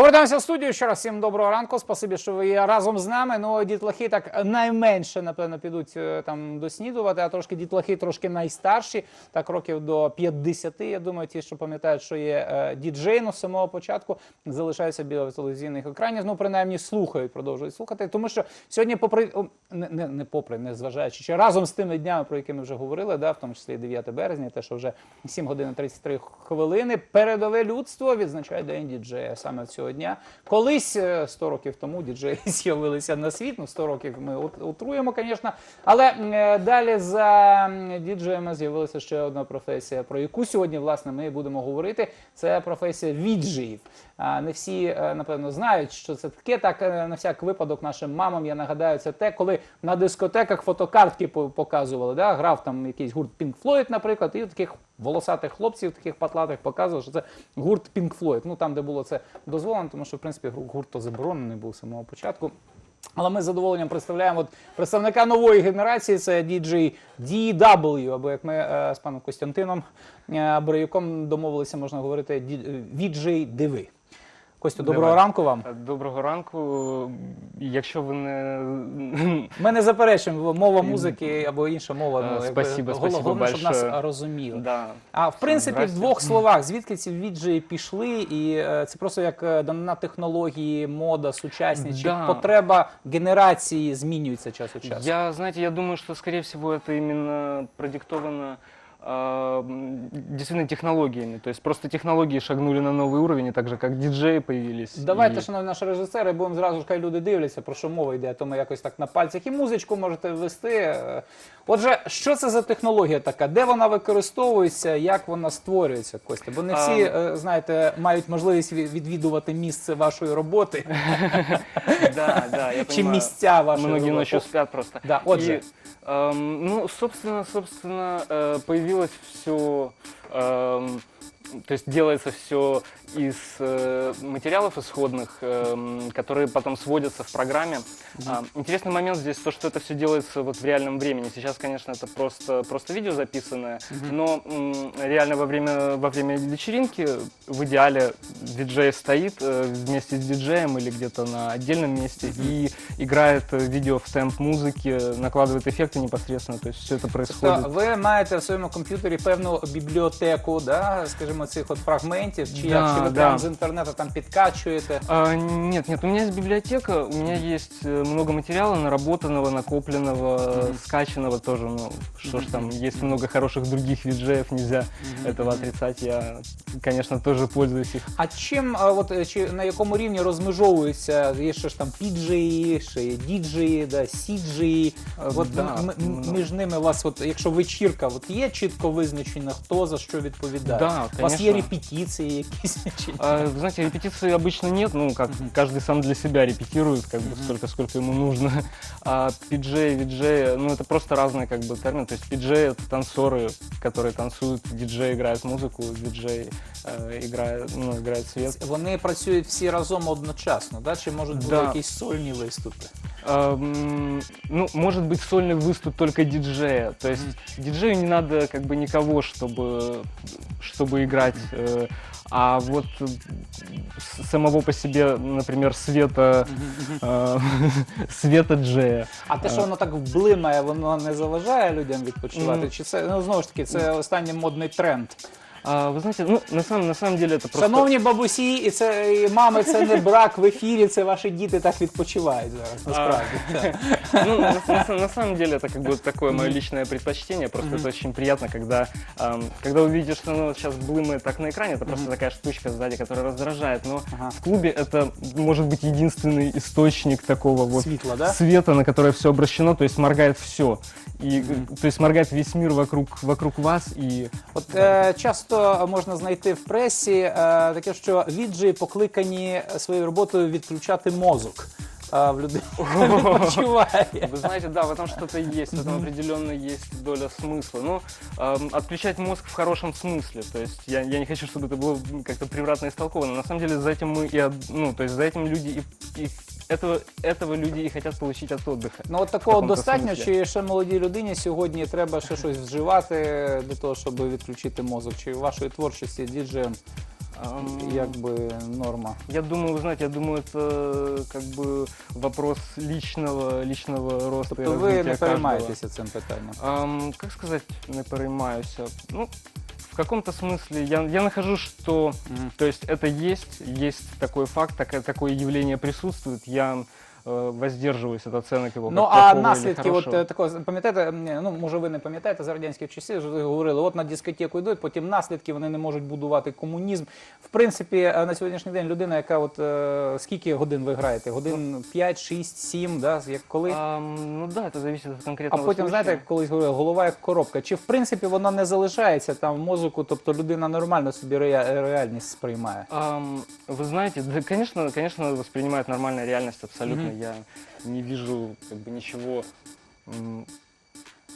Повертаємося в студію. Ще раз всім доброго ранку. Спасибі, що ви є разом з нами. Ну, дітлахи так найменше, напевно, підуть е, там доснідувати, а трошки дітлахи трошки найстарші, так років до 50, я думаю, ті, що пам'ятають, що є е, діджей, ну, з самого початку залишаються біля телевізійних екранів. Ну, принаймні слухають, продовжують слухати. Тому що сьогодні, попри не, не, не попри, не зважаючи, чи разом з тими днями, про які ми вже говорили, да, в тому числі і 9 березня, те, що вже 7 годин 33 хвилини, передове людство відзначає День діджея саме цього дня. Колись е, 100 років тому діджеї з'явилися на світ. Ну 100 років ми ут- утруємо, звісно. Але е, далі за діджеями з'явилася ще одна професія, про яку сьогодні власне ми будемо говорити. Це професія віджиїв. Не всі е, напевно знають, що це таке. Так е, на всяк випадок нашим мамам я нагадаю, це те, коли на дискотеках фотокартки показували. Да? Грав там якийсь гурт Pink Floyd, наприклад, і таких волосатих хлопців, таких патлатих показував, що це гурт Pink Floyd. Ну там, де було це дозволено, тому що в принципі гурт то заборонений був з самого початку. Але ми з задоволенням представляємо от представника нової генерації, це DJ DW, або як ми е, з паном Костянтином е, Броюком домовилися, можна говорити, DJ Диви. Костю, доброго Давай. ранку вам. Доброго ранку. Якщо ви не Ми не заперечуємо мова музики або інша мова. Е, Ну, якби, спасибо, гол- спасибо головне, щоб нас большое. розуміли. да. А в принципі, в Здрасте. двох словах, звідки ці віджеї пішли, і е, це просто як е, на технології, мода, сучасні, чи Да. потреба генерації змінюється час від часу? Я, знаете, я думаю, что, скорее всего, это именно продиктовано действительно технологиями. То есть просто технологии шагнули на новый уровень, и так же, как диджеи появились. Давайте, и- шановні наші режисери, будемо зразу ж хай люди дивляться, про що мова йде, а то ми якось так на пальцях і музичку можете ввести. Е, Отже, що це за технологія така? Де вона використовується, як вона створюється, Костя? Бо не всі, А, е, знаєте, мають можливість ві- відвідувати місце вашої роботи Да, да, я чи понимаю. місця вашої Многие роботи. ночью спят просто. Да, отже. И, эм, ну, собственно, собственно, э, появилось все, то есть делается все из э, материалов исходных, эм, которые потом сводятся в программе. А, интересный момент здесь то, что это все делается вот в реальном времени. Сейчас, конечно, это просто, просто видео записанное, но м, реально во время, во время вечеринки в идеале диджей стоит э, вместе с диджеем или где-то на отдельном месте и играет э, видео в темп музыки, накладывает эффекты непосредственно, то есть все это происходит. Тобто ви маєте в своєму комп'ютері певну бібліотеку, да, скажімо, Цих от фрагментів, чи як Да, чи ви да. прямо з інтернету там підкачуєте? А, нет, нет, у меня есть библиотека, у меня есть э, много материала наработанного, накопленного, скачанного тоже. Ну, что ж там, есть много хороших других виджеев, нельзя этого отрицать. Я, конечно, тоже пользуюсь их. А чим, а, от е, чи на якому рівні розмежовуються? Є ще ж там піджеї, ще є діджеї, да, сіджеї. От да, між ними у вас, от, якщо вечірка, от є чітко визначено, хто за що відповідає? Да, вас є конечно. репетиції якісь чи ні? А, вы знаете, репетиции обычно нет, ну, как каждый сам для себя репетирует, как бы столько, сколько ему нужно. А пиджей, виджей, ну, это просто разные, как бы, термины. То есть пиджей — это танцоры, которые танцуют, диджей играет музыку, диджей э, играет, ну, играет свет. Вони працюють всі разом одночасно, да? чи можуть бути Да. якісь сольні виступи? Ам, ну, может быть, сольный выступ только диджея. То есть диджею не надо как бы никого, чтобы, чтобы играть. э, А вот э, с- самого по себе, например, света, э, света Джея. А те, що воно так вблимає, воно не заважає людям відпочивати? Ну. Чи це ну знову ж таки це останній модний тренд? А, вы знаете, ну, на самом, на самом деле это просто... Шановні бабусі, і це і мами, це не брак в ефірі, це ваші діти так відпочивають зараз. Насправді. Так. Ну, на, на- на самом деле это как бы такое мое личное предпочтение. Просто это очень приятно, когда, ам, когда вы видите, что оно сейчас блымает так на экране, это просто такая штучка сзади, которая раздражает. Но Ага. в клубе это может быть единственный источник такого вот Світла, да? света, на которое все обращено, то есть моргает все. И, э, То есть моргает весь мир вокруг, вокруг вас и От е, часто можна знайти в пресі е, таке, що віджі покликані своєю роботою відключати мозок А в людини відпочиває. Вы знаете, да, в этом что-то есть, в этом определенно есть доля смысла. Ну, эм, отключать мозг в хорошем смысле. То есть я, я не хочу, чтобы это было м, как-то превратно истолковано. На самом деле за этим мы и, от- ну, то есть за этим люди и, и этого, этого люди и хотят получить от отдыха. Ну от такого какому-то достатньо, смислі. чи ще молодій людині сьогодні треба ще щось вживати для того, щоб відключити мозок? Чи вашої творчості діджеєм Ам, якби норма? Я думаю, вы знаете, я думаю, это как бы вопрос личного, личного роста. и Тобто ви развития не каждого. переймаєтеся цим питанням? Ам, как сказать, не переймаюся? Ну, в каком-то смысле я, я нахожу, что Мгм. то есть это есть, есть такой факт, такое, такое явление присутствует. Я э, воздерживаюсь от оценок его. Ну а наслідки, от е, такого пам'ятаєте, м, ну може ви не пам'ятаєте за радянських часів, що говорили, от на дискотеку йдуть, потім наслідки вони не можуть будувати комунізм. В принципі, е, на сьогоднішній день людина, яка от е, скільки годин ви граєте? Годин 5, 6, 7, да, як коли? Ам, ну да, это зависит от А конкретного потім, случая. знаєте, як колись говорили, голова як коробка. Чи в принципі вона не залишається там в мозку, тобто людина нормально собі реа- реальність сприймає? Ам, вы знаете, да, конечно, конечно, воспринимает нормальная реальность абсолютно. Я не вижу как бы ничего.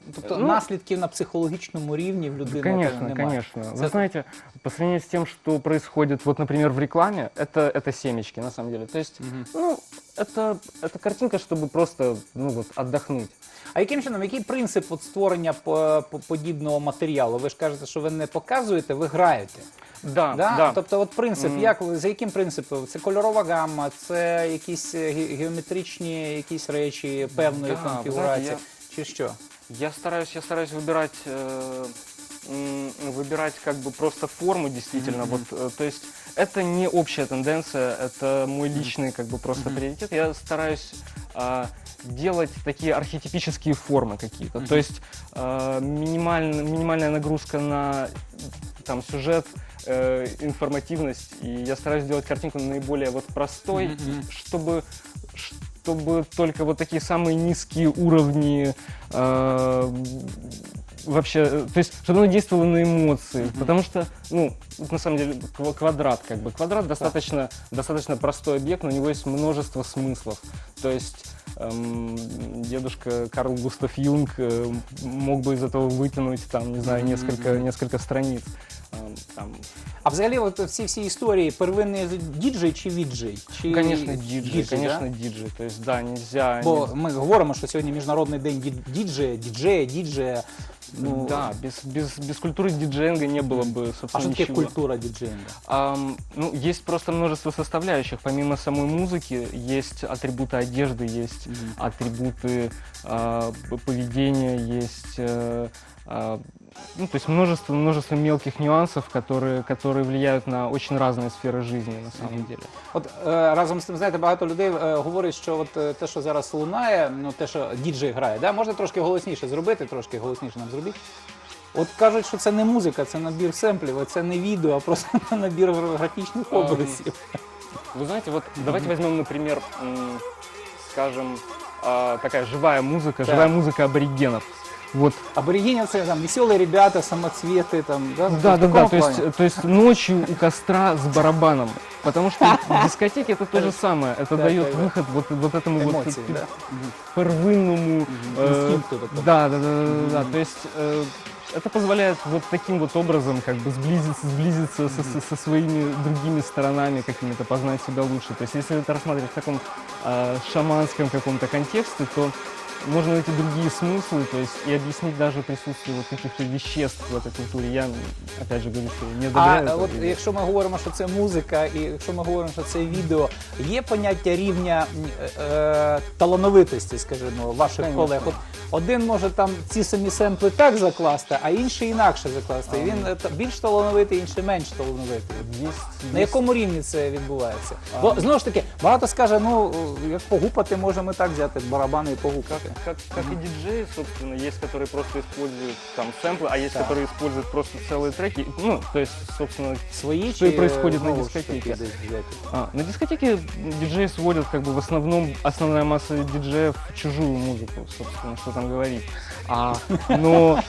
м, Тобто Ну, наслідків на психологічному рівні в людини Конечно, там немає. конечно. Это- Вы знаете, по сравнению с тем, что происходит, вот, например, в рекламе, это, это семечки, на самом деле. То есть, Мгм. ну, это, это картинка, чтобы просто, ну, вот, отдохнуть. А яким чином, який принцип от створення по- по- подібного матеріалу? Ви ж кажете, що ви не показуєте, ви граєте. Да, Да? да. Тобто, от принцип, Мгм. як ви- за яким принципом? Це кольорова гамма, це якісь е, ге- геометричні якісь речі певної Да, конфігурації, знаєте, чи що? Я стараюсь, я стараюсь выбирать, э, выбирать как бы просто форму действительно. Вот, э, то есть это не общая тенденция, это мой личный как бы просто Мгм. приоритет. Я стараюсь а, делать такие архетипические формы какие-то. Мгм. То есть а, минималь- минимальная нагрузка на там сюжет, э, информативность. И я стараюсь сделать картинку наиболее вот простой, мгм. чтобы чтобы только вот такие самые низкие уровни э, вообще, э, то есть, чтобы оно действовало на эмоции, Мгм. потому что, ну, на самом деле ква- квадрат, как бы, квадрат достаточно, достаточно простой объект, но у него есть множество смыслов, то есть эм, дедушка Карл Густав Юнг э, мог бы из этого вытянуть, там, не знаю, Мгм, несколько, несколько страниц Эм, Там, А взагалі, от всі всі історії первинний діджей чи відджей? Чи ну, конечно, диджей, діджей, конечно, да? диджей. То есть, да, нельзя... Бо ми говоримо, що сьогодні міжнародний день ді- діджея, діджея, діджея. Ну, да, без, без, без культуры диджеинга не было бы, А собственно, що таке ничего. культура діджеїнга? Ам, ну, есть просто множество составляющих. Помимо самой музыки, есть атрибуты одежды, есть Мгм. атрибуты а, п- поведения, есть э, а, ну, то есть множество, множество мелких нюансов, которые, которые влияют на очень разные сферы жизни на самом Мгм. деле. От е, разом з тим, знаєте, багато людей е, говорять, що от е, те, що зараз лунає, ну те, що діджей грає, да? можна трошки голосніше зробити, трошки голосніше нам зробіть. От кажуть, що це не музика, це набір семплів, а це не відео, а просто набір графічних Ам, образів. Вы знаете, вот давайте возьмем, например, м, скажем, а, такая живая музыка, Так. живая музыка аборигенов. Вот Аборигенів це там веселі ребята, самоцвіти, там, да? Да, в да, такому да, то есть, плані? то есть ночью у костра с барабаном. Потому что дискотеки это то же самое. Это Так, дает так, да. выход вот, вот этому вот Емоції, п- да? первинному э, Інстинкту такому. Да, да, да, да, да, да. То есть э, это позволяет вот таким вот образом как бы сблизиться, сблизиться со, со- со своими другими сторонами какими-то, познать себя лучше. То есть если это рассматривать в таком э, шаманском каком-то контексте, то можно найти другие смыслы, то есть и объяснить даже присутствие вот каких-то веществ в этой культуре. Я, опять же, говорю, что не А одобряю. е, это, от и- якщо ми говоримо, що це музика, і якщо ми говоримо, що це відео, є поняття рівня м, е, е, талановитості, скажімо, ваших Конечно. колег. От один може там ці самі семпли так закласти, а інший інакше закласти. І він е, та- більш талановитий, інший менш талановитий. Есть, На есть- якому рівні це відбувається? А. Бо знову ж таки, багато скаже, ну як погупати, можемо так взяти барабани і погупати. Как, как и диджеи, собственно, есть, которые просто используют там сэмплы, а есть, Так. которые используют просто целые треки. Ну, то есть, собственно, Свої Що і чи происходит на знову ж дискотеці? таки десь взяти? а, на дискотеке диджеи сводят как бы в основном основная масса диджеев чужую музыку, собственно, что там говорить. А, но,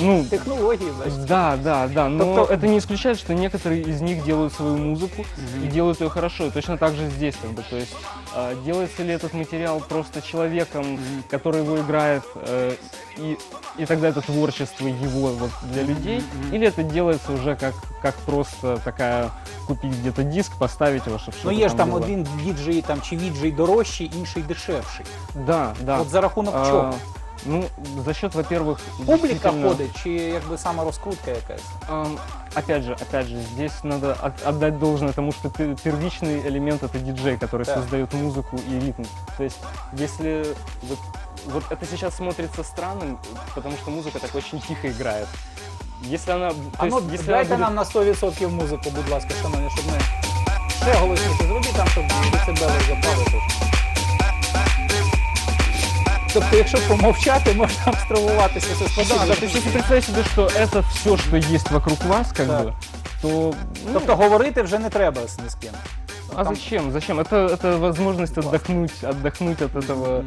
ну, Технології, бачите. да, да, да, но Тобто- это не исключает, что некоторые из них делают свою музыку и делают ее хорошо. И точно так же здесь, как бы, то есть а, делается ли этот материал просто человеком, который его играет, э, и, и тогда это творчество его вот для людей, мгм. или это делается уже как, как просто такая купить где-то диск, поставить его, чтобы Ну є ж там один діджей там чи віджей дорожчий, інший дешевший. Да, да. От за рахунок А, чого? Ну, за счет, во-первых, Публіка действительно, ходить, чи якби сама розкрутка якась? эм, опять же, опять же, здесь надо от- отдать должное тому, что пе- первичный элемент это диджей, который Да. создает музыку и ритм. То есть, если вот, вот это сейчас смотрится странным, потому что музыка так очень тихо играет. Если она, то А есть, ну, если дайте она нам на 100% музику, будь ласка, шановні, щоб ми ще голосніше зробіть там, щоб децибели запали трошки. Тобто, якщо помовчати, можна абстрагуватися. Це спасибо. Да, да, то есть если представить себе, что это все, что есть вокруг вас, как Да. бы, то ну, Тобто говорити вже не треба з ні з ким. а там- зачем? Зачем? Это, это возможность отдохнуть, отдохнуть от этого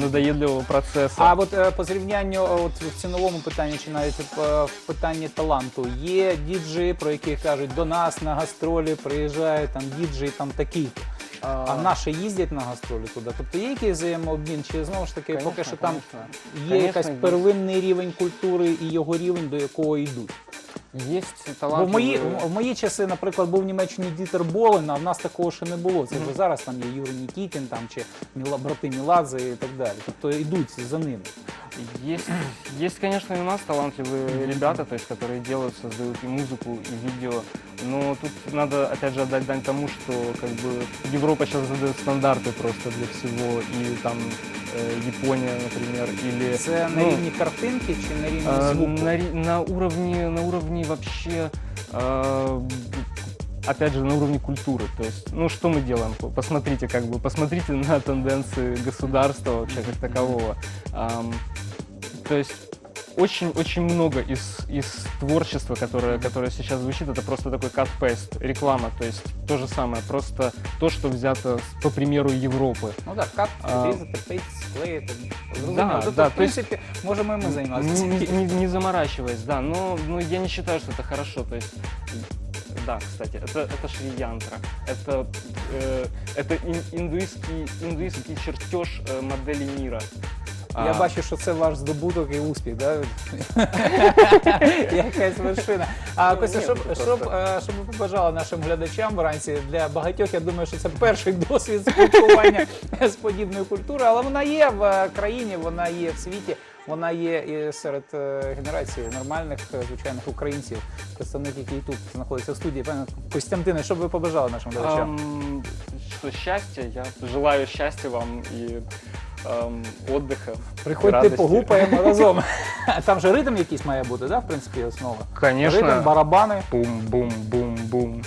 надоедливого процесса. А от е, по зрівнянню е, от в ціновому питанні чи навіть е, в питанні таланту є діджеї, про яких кажуть, до нас на гастролі приїжджає там діджей там такий. А наші їздять на гастролі туди. Тобто є якийсь взаємообмін, чи знову ж таки, Конечно, поки що там конечно. є Конечно, якась є. первинний рівень культури і його рівень, до якого йдуть. Есть Бо талантливые... в мої, в мої часи, наприклад, був в Німеччині Дітер Болен, а в нас такого ще не було. Це вже зараз там є Юрій Нікітін там, чи Міла, брати Міладзе і так далі. Тобто йдуть за ними. Есть, есть, конечно, и у нас талантливые ребята, то есть, которые делают, создают и музыку, и видео. Но тут надо, опять же, отдать дань тому, что как бы Европа сейчас задает стандарты просто для всего, и там э, Япония, например, или Це на ну, рівні картинки чи на рівні э, звуку? на, ри- на уровне, на уровне вообще, э, опять же, на уровне культуры. То есть, ну что мы делаем? П- Посмотрите, как бы, посмотрите на тенденции государства вообще как такового. Ам, то есть очень-очень много из, из творчества, которое, которое сейчас звучит, это просто такой cut-paste, реклама, то есть то же самое, просто то, что взято с- по примеру Европы. Ну так, кат, А, різати, пейт, склеїти. Зрозуміло. да, Тобто, да, в то есть- принципі, можемо і ми Не, займатися. не- не- не заморачиваясь, да, но, но я не считаю, что это хорошо, то есть да, кстати, это, это шри-янтра, это, э, это ин- индуистский, индуистский чертеж э, модели мира. я А, бачу, що це ваш здобуток і успіх, да? Якась вершина. А Ну, Костя, ні, щоб, щоб, е, щоб ви побажали нашим глядачам вранці, для багатьох, я думаю, що це перший досвід спілкування з подібною культурою, але вона є в е, країні, вона є в світі, вона є і серед е, генерації нормальних, е, звичайних українців, представник, який тут знаходиться в студії. Пане Костянтине, що б ви побажали нашим глядачам? ам, что счастья, я желаю счастья вам и ам, отдиха. Приходьте, радості. погупаємо разом. Там же ритм якийсь має бути, да, в принципі, основа. Ритм, барабани. Бум-бум-бум-бум.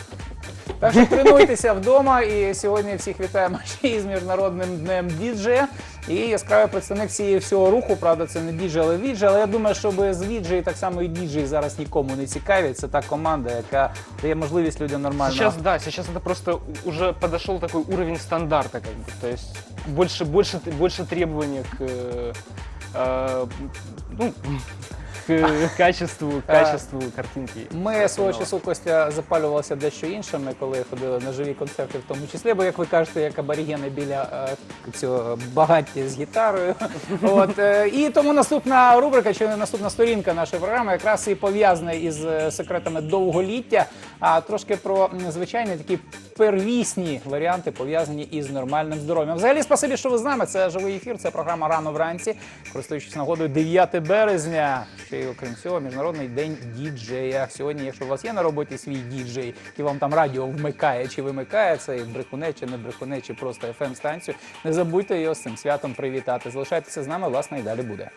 Так що тренуйтеся вдома. І сьогодні всіх вітаємо ще із міжнародним днем діджея. І яскравий представник цієї всього руху. Правда, це не діджей, але віджей. Але я думаю, що без віджей так само і діджей зараз нікому не цікаві. Це та команда, яка дає можливість людям нормально. Сейчас, да, сейчас это просто у- уже подошел такой уровень стандарта, как бы, то есть больше, больше, больше требования к, э, э, ну, к качеству, качеству картинки. Ми свого часу Костя запалювалися дещо іншими, коли ходили на живі концерти, в тому числі, бо як ви кажете, як аборігени біля е, цього багаття з гітарою. От е, і тому наступна рубрика, чи наступна сторінка нашої програми, якраз і пов'язана із е, секретами довголіття, а трошки про звичайні такі первісні варіанти пов'язані із нормальним здоров'ям. Взагалі, спасибі, що ви з нами. Це живий ефір, це програма рано вранці, користуючись нагодою 9 березня. Ще й окрім цього, міжнародний день діджея. Сьогодні, якщо у вас є на роботі свій діджей, і вам там радіо вмикає чи вимикає, це і брехуне, чи не брехуне, чи просто fm станцію не забудьте його з цим святом привітати. Залишайтеся з нами, власне, і далі буде.